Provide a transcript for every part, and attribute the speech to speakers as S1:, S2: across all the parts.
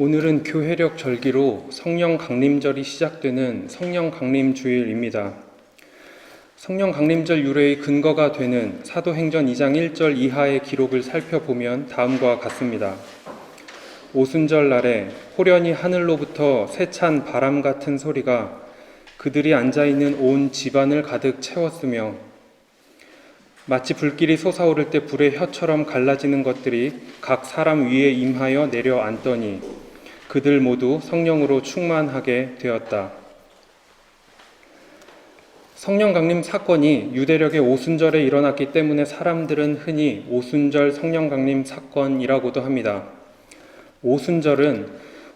S1: 오늘은 교회력 절기로 성령 강림절이 시작되는 성령 강림 주일입니다. 성령 강림절 유래의 근거가 되는 사도행전 2장 1절 이하의 기록을 살펴보면 다음과 같습니다. 오순절 날에 호련히 하늘로부터 세찬 바람 같은 소리가 그들이 앉아 있는 온 집안을 가득 채웠으며 마치 불길이 솟아오를 때 불의 혀처럼 갈라지는 것들이 각 사람 위에 임하여 내려앉더니 그들 모두 성령으로 충만하게 되었다. 성령 강림 사건이 유대력의 오순절에 일어났기 때문에 사람들은 흔히 오순절 성령 강림 사건이라고도 합니다. 오순절은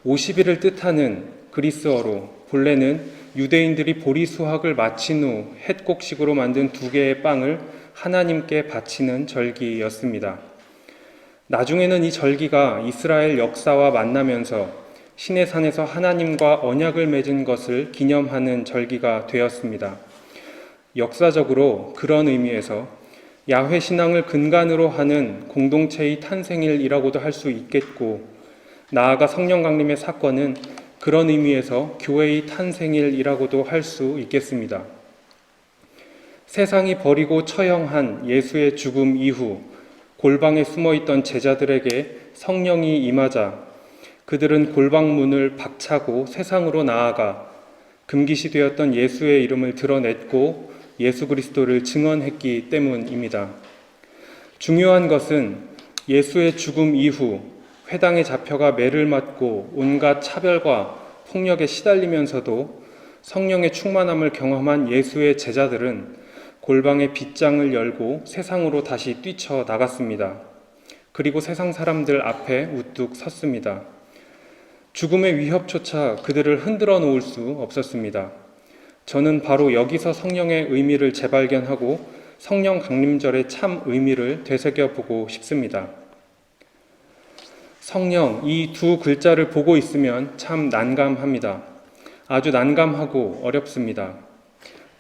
S1: 50일을 뜻하는 그리스어로 본래는 유대인들이 보리 수확을 마친 후 햇곡식으로 만든 두 개의 빵을 하나님께 바치는 절기였습니다. 나중에는 이 절기가 이스라엘 역사와 만나면서 신의 산에서 하나님과 언약을 맺은 것을 기념하는 절기가 되었습니다. 역사적으로 그런 의미에서 야훼 신앙을 근간으로 하는 공동체의 탄생일이라고도 할 수 있겠고 나아가 성령 강림의 사건은 그런 의미에서 교회의 탄생일이라고도 할 수 있겠습니다. 세상이 버리고 처형한 예수의 죽음 이후 골방에 숨어 있던 제자들에게 성령이 임하자 그들은 골방문을 박차고 세상으로 나아가 금기시 되었던 예수의 이름을 드러냈고 예수 그리스도를 증언했기 때문입니다. 중요한 것은 예수의 죽음 이후 회당에 잡혀가 매를 맞고 온갖 차별과 폭력에 시달리면서도 성령의 충만함을 경험한 예수의 제자들은 골방의 빗장을 열고 세상으로 다시 뛰쳐 나갔습니다. 그리고 세상 사람들 앞에 우뚝 섰습니다. 죽음의 위협조차 그들을 흔들어 놓을 수 없었습니다. 저는 바로 여기서 성령의 의미를 재발견하고 성령 강림절의 참 의미를 되새겨 보고 싶습니다. 성령 이 두 글자를 보고 있으면 참 난감합니다. 아주 난감하고 어렵습니다.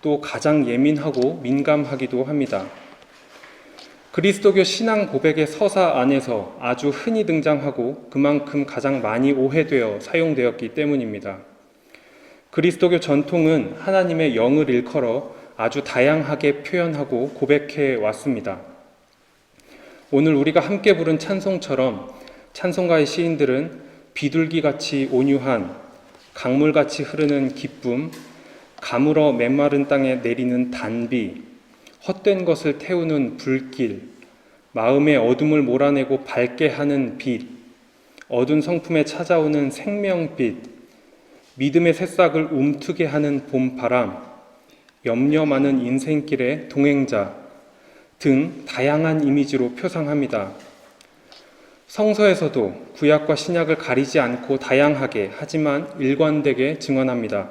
S1: 또 가장 예민하고 민감하기도 합니다. 그리스도교 신앙 고백의 서사 안에서 아주 흔히 등장하고 그만큼 가장 많이 오해되어 사용되었기 때문입니다. 그리스도교 전통은 하나님의 영을 일컬어 아주 다양하게 표현하고 고백해 왔습니다. 오늘 우리가 함께 부른 찬송처럼 찬송가의 시인들은 비둘기같이 온유한 강물같이 흐르는 기쁨, 가물어 메마른 땅에 내리는 단비, 헛된 것을 태우는 불길, 마음의 어둠을 몰아내고 밝게 하는 빛, 어두운 성품에 찾아오는 생명빛, 믿음의 새싹을 움트게 하는 봄바람, 염려 많은 인생길의 동행자 등 다양한 이미지로 표상합니다. 성서에서도 구약과 신약을 가리지 않고 다양하게 하지만 일관되게 증언합니다.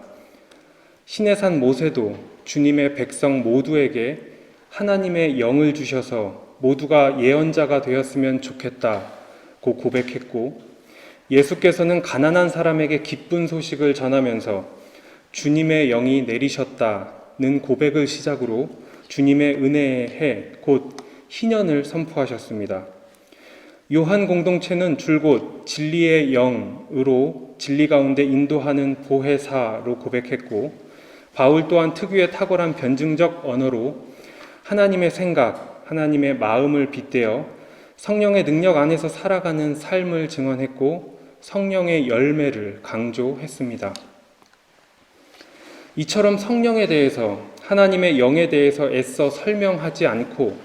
S1: 신의 산 모세도 주님의 백성 모두에게 하나님의 영을 주셔서 모두가 예언자가 되었으면 좋겠다고 고백했고 예수께서는 가난한 사람에게 기쁜 소식을 전하면서 주님의 영이 내리셨다는 고백을 시작으로 주님의 은혜의 해, 곧 희년을 선포하셨습니다. 요한 공동체는 줄곧 진리의 영으로 진리 가운데 인도하는 보혜사로 고백했고 바울 또한 특유의 탁월한 변증적 언어로 하나님의 생각, 하나님의 마음을 빗대어 성령의 능력 안에서 살아가는 삶을 증언했고 성령의 열매를 강조했습니다. 이처럼 성령에 대해서 하나님의 영에 대해서 애써 설명하지 않고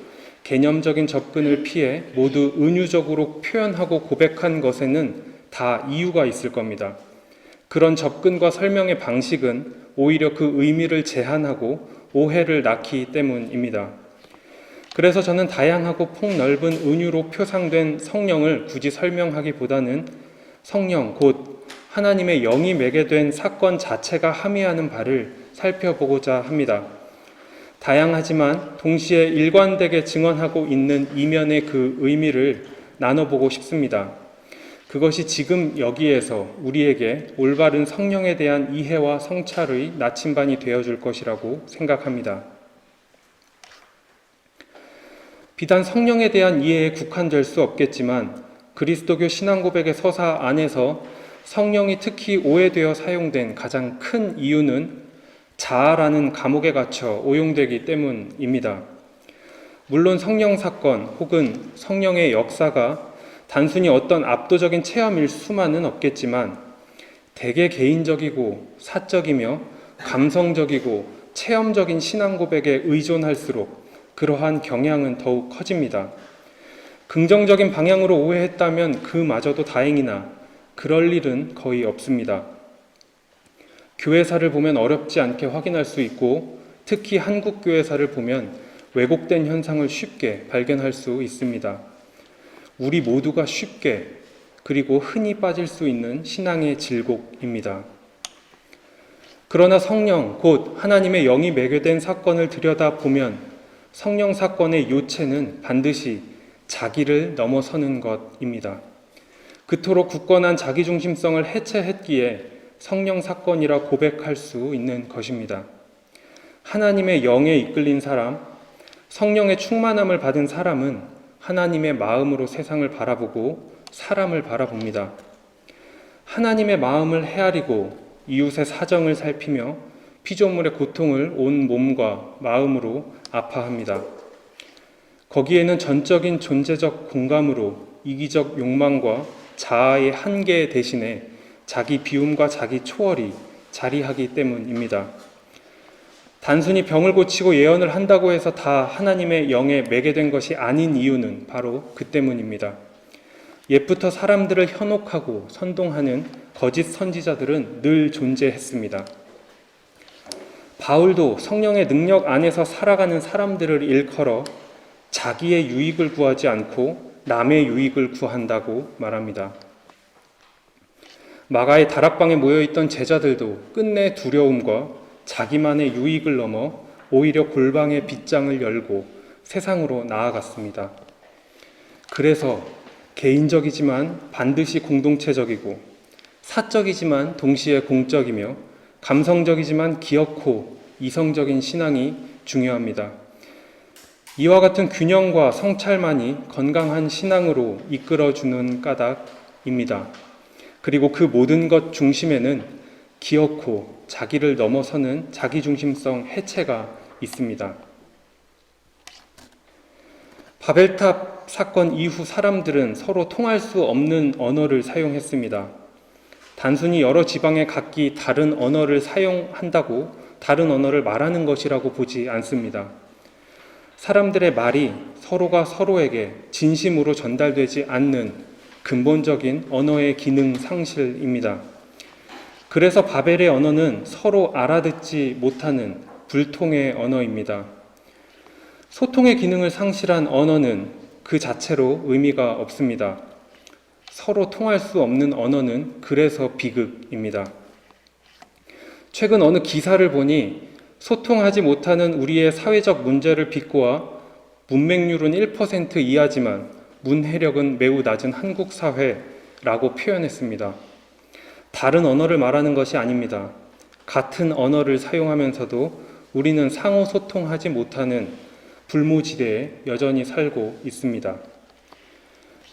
S1: 개념적인 접근을 피해 모두 은유적으로 표현하고 고백한 것에는 다 이유가 있을 겁니다. 그런 접근과 설명의 방식은 오히려 그 의미를 제한하고 오해를 낳기 때문입니다. 그래서 저는 다양하고 폭넓은 은유로 표상된 성령을 굳이 설명하기보다는 성령 곧 하나님의 영이 매게 된 사건 자체가 함의하는 바를 살펴보고자 합니다. 다양하지만 동시에 일관되게 증언하고 있는 이면의 그 의미를 나눠보고 싶습니다. 그것이 지금 여기에서 우리에게 올바른 성령에 대한 이해와 성찰의 나침반이 되어 줄 것이라고 생각합니다. 비단 성령에 대한 이해에 국한될 수 없겠지만 그리스도교 신앙 고백의 서사 안에서 성령이 특히 오해되어 사용된 가장 큰 이유는 자아라는 감옥에 갇혀 오용되기 때문입니다. 물론 성령 사건 혹은 성령의 역사가 단순히 어떤 압도적인 체험일 수만은 없겠지만 대개 개인적이고 사적이며 감성적이고 체험적인 신앙 고백에 의존할수록 그러한 경향은 더욱 커집니다. 긍정적인 방향으로 오해했다면 그마저도 다행이나 그럴 일은 거의 없습니다. 교회사를 보면 어렵지 않게 확인할 수 있고 특히 한국 교회사를 보면 왜곡된 현상을 쉽게 발견할 수 있습니다. 우리 모두가 쉽게 그리고 흔히 빠질 수 있는 신앙의 질곡입니다. 그러나 성령, 곧 하나님의 영이 매개된 사건을 들여다보면 성령 사건의 요체는 반드시 자기를 넘어서는 것입니다. 그토록 굳건한 자기중심성을 해체했기에 성령 사건이라 고백할 수 있는 것입니다. 하나님의 영에 이끌린 사람, 성령의 충만함을 받은 사람은 하나님의 마음으로 세상을 바라보고 사람을 바라봅니다. 하나님의 마음을 헤아리고 이웃의 사정을 살피며 피조물의 고통을 온 몸과 마음으로 아파합니다. 거기에는 전적인 존재적 공감으로 이기적 욕망과 자아의 한계 대신에 자기 비움과 자기 초월이 자리하기 때문입니다. 단순히 병을 고치고 예언을 한다고 해서 다 하나님의 영에 매개된 것이 아닌 이유는 바로 그 때문입니다. 옛부터 사람들을 현혹하고 선동하는 거짓 선지자들은 늘 존재했습니다. 바울도 성령의 능력 안에서 살아가는 사람들을 일컬어 자기의 유익을 구하지 않고 남의 유익을 구한다고 말합니다. 마가의 다락방에 모여 있던 제자들도 끝내 두려움과 자기만의 유익을 넘어 오히려 골방의 빗장을 열고 세상으로 나아갔습니다. 그래서 개인적이지만 반드시 공동체적이고 사적이지만 동시에 공적이며 감성적이지만 기억코 이성적인 신앙이 중요합니다. 이와 같은 균형과 성찰만이 건강한 신앙으로 이끌어주는 까닭입니다. 그리고 그 모든 것 중심에는 기어코 자기를 넘어서는 자기중심성 해체가 있습니다. 바벨탑 사건 이후 사람들은 서로 통할 수 없는 언어를 사용했습니다. 단순히 여러 지방에 각기 다른 언어를 사용한다고 다른 언어를 말하는 것이라고 보지 않습니다. 사람들의 말이 서로가 서로에게 진심으로 전달되지 않는 근본적인 언어의 기능 상실입니다. 그래서 바벨의 언어는 서로 알아듣지 못하는 불통의 언어입니다. 소통의 기능을 상실한 언어는 그 자체로 의미가 없습니다. 서로 통할 수 없는 언어는 그래서 비극입니다. 최근 어느 기사를 보니 소통하지 못하는 우리의 사회적 문제를 비꼬아 문맹률은 1% 이하지만 문해력은 매우 낮은 한국 사회라고 표현했습니다. 다른 언어를 말하는 것이 아닙니다. 같은 언어를 사용하면서도 우리는 상호 소통하지 못하는 불모지대에 여전히 살고 있습니다.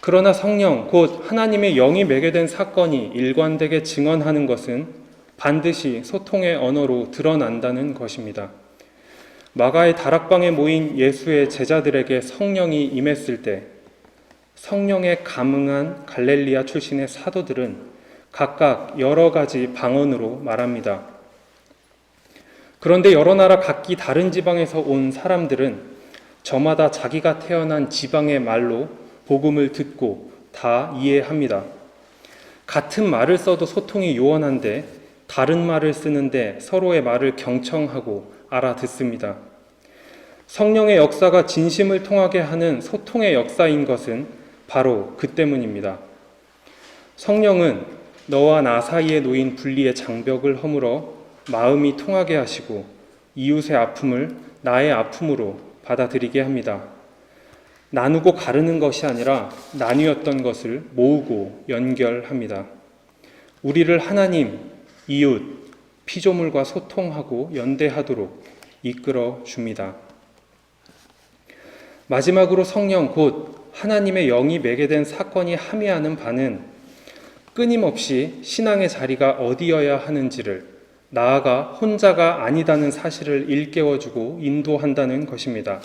S1: 그러나 성령, 곧 하나님의 영이 매개된 사건이 일관되게 증언하는 것은 반드시 소통의 언어로 드러난다는 것입니다. 마가의 다락방에 모인 예수의 제자들에게 성령이 임했을 때 성령에 감응한 갈렐리아 출신의 사도들은 각각 여러 가지 방언으로 말합니다. 그런데 여러 나라 각기 다른 지방에서 온 사람들은 저마다 자기가 태어난 지방의 말로 복음을 듣고 다 이해합니다. 같은 말을 써도 소통이 요원한데 다른 말을 쓰는데 서로의 말을 경청하고 알아듣습니다. 성령의 역사가 진심을 통하게 하는 소통의 역사인 것은 바로 그 때문입니다. 성령은 너와 나 사이에 놓인 분리의 장벽을 허물어 마음이 통하게 하시고 이웃의 아픔을 나의 아픔으로 받아들이게 합니다. 나누고 가르는 것이 아니라 나뉘었던 것을 모으고 연결합니다. 우리를 하나님, 이웃, 피조물과 소통하고 연대하도록 이끌어 줍니다. 마지막으로 성령 곧 하나님의 영이 매게 된 사건이 함의하는 바는 끊임없이 신앙의 자리가 어디여야 하는지를 나아가 혼자가 아니다는 사실을 일깨워주고 인도한다는 것입니다.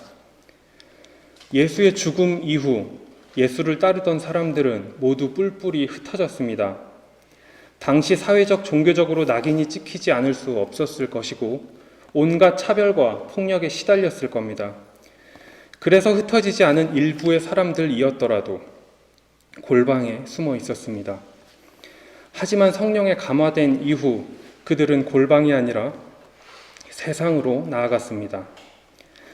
S1: 예수의 죽음 이후 예수를 따르던 사람들은 모두 뿔뿔이 흩어졌습니다. 당시 사회적 종교적으로 낙인이 찍히지 않을 수 없었을 것이고 온갖 차별과 폭력에 시달렸을 겁니다. 그래서 흩어지지 않은 일부의 사람들이었더라도 골방에 숨어 있었습니다. 하지만 성령에 감화된 이후 그들은 골방이 아니라 세상으로 나아갔습니다.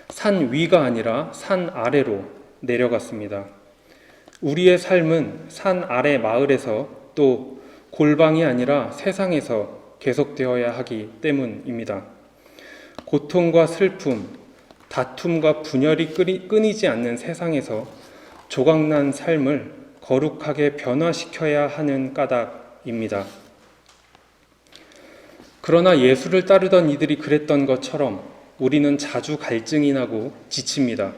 S1: 산 위가 아니라 산 아래로 내려갔습니다. 우리의 삶은 산 아래 마을에서 또 골방이 아니라 세상에서 계속되어야 하기 때문입니다. 고통과 슬픔, 다툼과 분열이 끊이- 끊이지 않는 세상에서 조각난 삶을 거룩하게 변화시켜야 하는 까닭 입니다. 그러나 예수를 따르던 이들이 그랬던 것처럼 우리는 자주 갈증이 나고 지칩니다.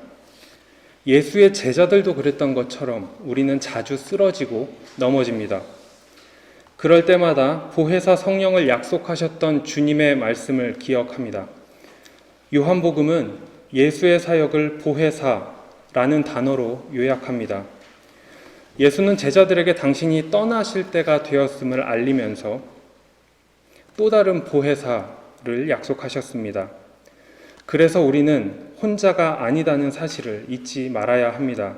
S1: 예수의 제자들도 그랬던 것처럼 우리는 자주 쓰러지고 넘어집니다. 그럴 때마다 보혜사 성령을 약속하셨던 주님의 말씀을 기억합니다. 요한복음은 예수의 사역을 보혜사라는 단어로 요약합니다. 예수는 제자들에게 당신이 떠나실 때가 되었음을 알리면서 또 다른 보혜사를 약속하셨습니다. 그래서 우리는 혼자가 아니다는 사실을 잊지 말아야 합니다.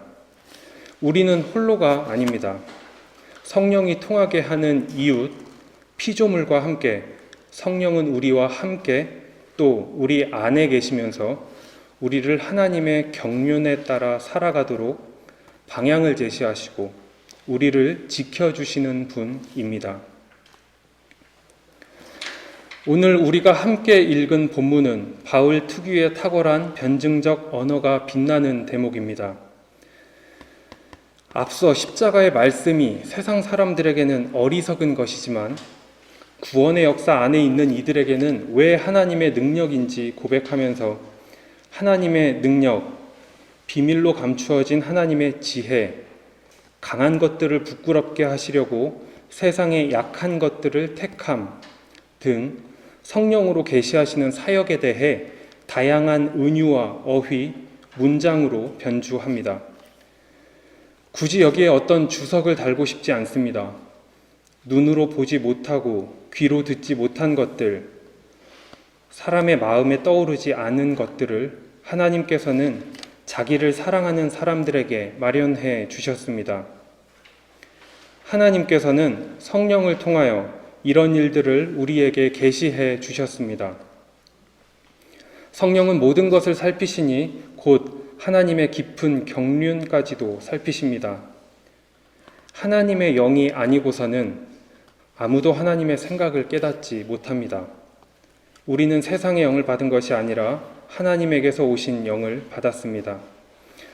S1: 우리는 홀로가 아닙니다. 성령이 통하게 하는 이웃, 피조물과 함께 성령은 우리와 함께 또 우리 안에 계시면서 우리를 하나님의 경륜에 따라 살아가도록 방향을 제시하시고 우리를 지켜주시는 분입니다. 오늘 우리가 함께 읽은 본문은 바울 특유의 탁월한 변증적 언어가 빛나는 대목입니다. 앞서 십자가의 말씀이 세상 사람들에게는 어리석은 것이지만 구원의 역사 안에 있는 이들에게는 왜 하나님의 능력인지 고백하면서 하나님의 능력, 비밀로 감추어진 하나님의 지혜, 강한 것들을 부끄럽게 하시려고 세상의 약한 것들을 택함 등 성령으로 계시하시는 사역에 대해 다양한 은유와 어휘, 문장으로 변주합니다. 굳이 여기에 어떤 주석을 달고 싶지 않습니다. 눈으로 보지 못하고 귀로 듣지 못한 것들, 사람의 마음에 떠오르지 않은 것들을 하나님께서는 자기를 사랑하는 사람들에게 마련해 주셨습니다. 하나님께서는 성령을 통하여 이런 일들을 우리에게 계시해 주셨습니다. 성령은 모든 것을 살피시니 곧 하나님의 깊은 경륜까지도 살피십니다. 하나님의 영이 아니고서는 아무도 하나님의 생각을 깨닫지 못합니다. 우리는 세상의 영을 받은 것이 아니라 하나님에게서 오신 영을 받았습니다.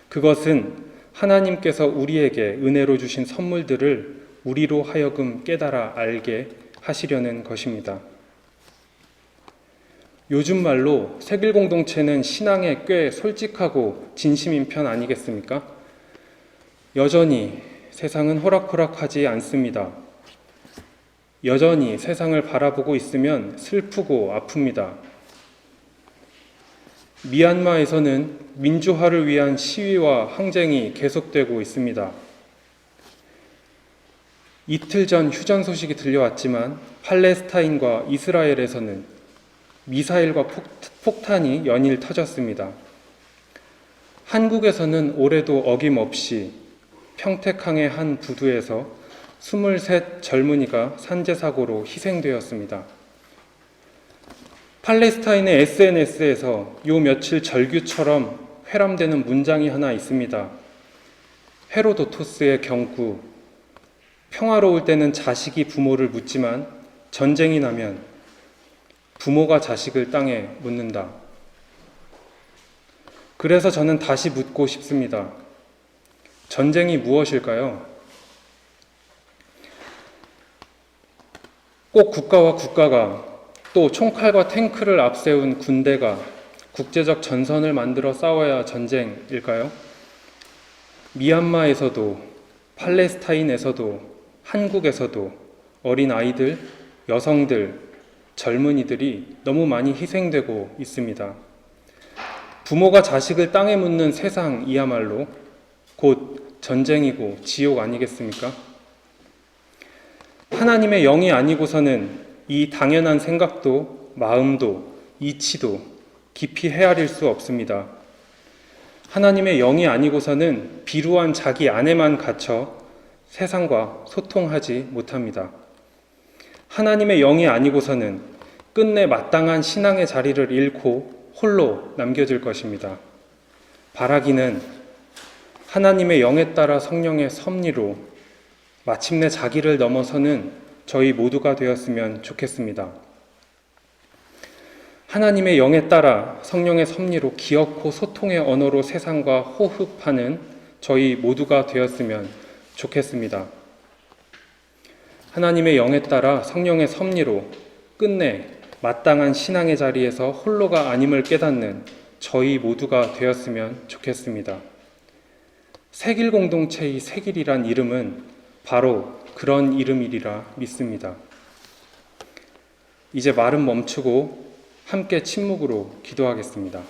S1: 그것은 하나님께서 우리에게 은혜로 주신 선물들을 우리로 하여금 깨달아 알게 하시려는 것입니다. 요즘 말로 세길 공동체는 신앙에 꽤 솔직하고 진심인 편 아니겠습니까? 여전히 세상은 호락호락하지 않습니다. 여전히 세상을 바라보고 있으면 슬프고 아픕니다. 미얀마에서는 민주화를 위한 시위와 항쟁이 계속되고 있습니다. 이틀 전 휴전 소식이 들려왔지만 팔레스타인과 이스라엘에서는 미사일과 폭탄이 연일 터졌습니다. 한국에서는 올해도 어김없이 평택항의 한 부두에서 23 젊은이가 산재사고로 희생되었습니다. 팔레스타인의 SNS에서 요 며칠 절규처럼 회람되는 문장이 하나 있습니다. 헤로도토스의 경구, 평화로울 때는 자식이 부모를 묻지만 전쟁이 나면 부모가 자식을 땅에 묻는다. 그래서 저는 다시 묻고 싶습니다. 전쟁이 무엇일까요? 꼭 국가와 국가가 또 총칼과 탱크를 앞세운 군대가 국제적 전선을 만들어 싸워야 전쟁일까요? 미얀마에서도 팔레스타인에서도 한국에서도 어린 아이들, 여성들, 젊은이들이 너무 많이 희생되고 있습니다. 부모가 자식을 땅에 묻는 세상이야말로 곧 전쟁이고 지옥 아니겠습니까? 하나님의 영이 아니고서는 이 당연한 생각도 마음도 이치도 깊이 헤아릴 수 없습니다. 하나님의 영이 아니고서는 비루한 자기 안에만 갇혀 세상과 소통하지 못합니다. 하나님의 영이 아니고서는 끝내 마땅한 신앙의 자리를 잃고 홀로 남겨질 것입니다. 바라기는 하나님의 영에 따라 성령의 섭리로 마침내 자기를 넘어서는 저희 모두가 되었으면 좋겠습니다. 하나님의 영에 따라 성령의 섭리로 기억고 소통의 언어로 세상과 호흡하는 저희 모두가 되었으면 좋겠습니다. 하나님의 영에 따라 성령의 섭리로 끝내 마땅한 신앙의 자리에서 홀로가 아님을 깨닫는 저희 모두가 되었으면 좋겠습니다. 세길 공동체의 세길이란 이름은 바로 그런 이름이리라 믿습니다. 이제 말은 멈추고 함께 침묵으로 기도하겠습니다.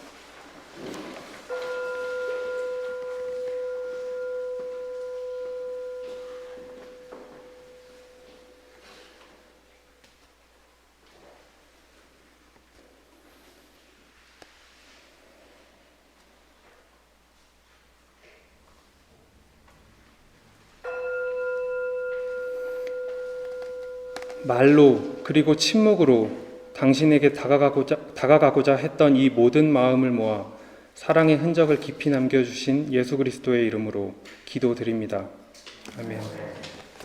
S1: 말로 그리고 침묵으로 당신에게 다가가고자, 다가가고자 했던 이 모든 마음을 모아 사랑의 흔적을 깊이 남겨주신 예수 그리스도의 이름으로 기도드립니다. 아멘.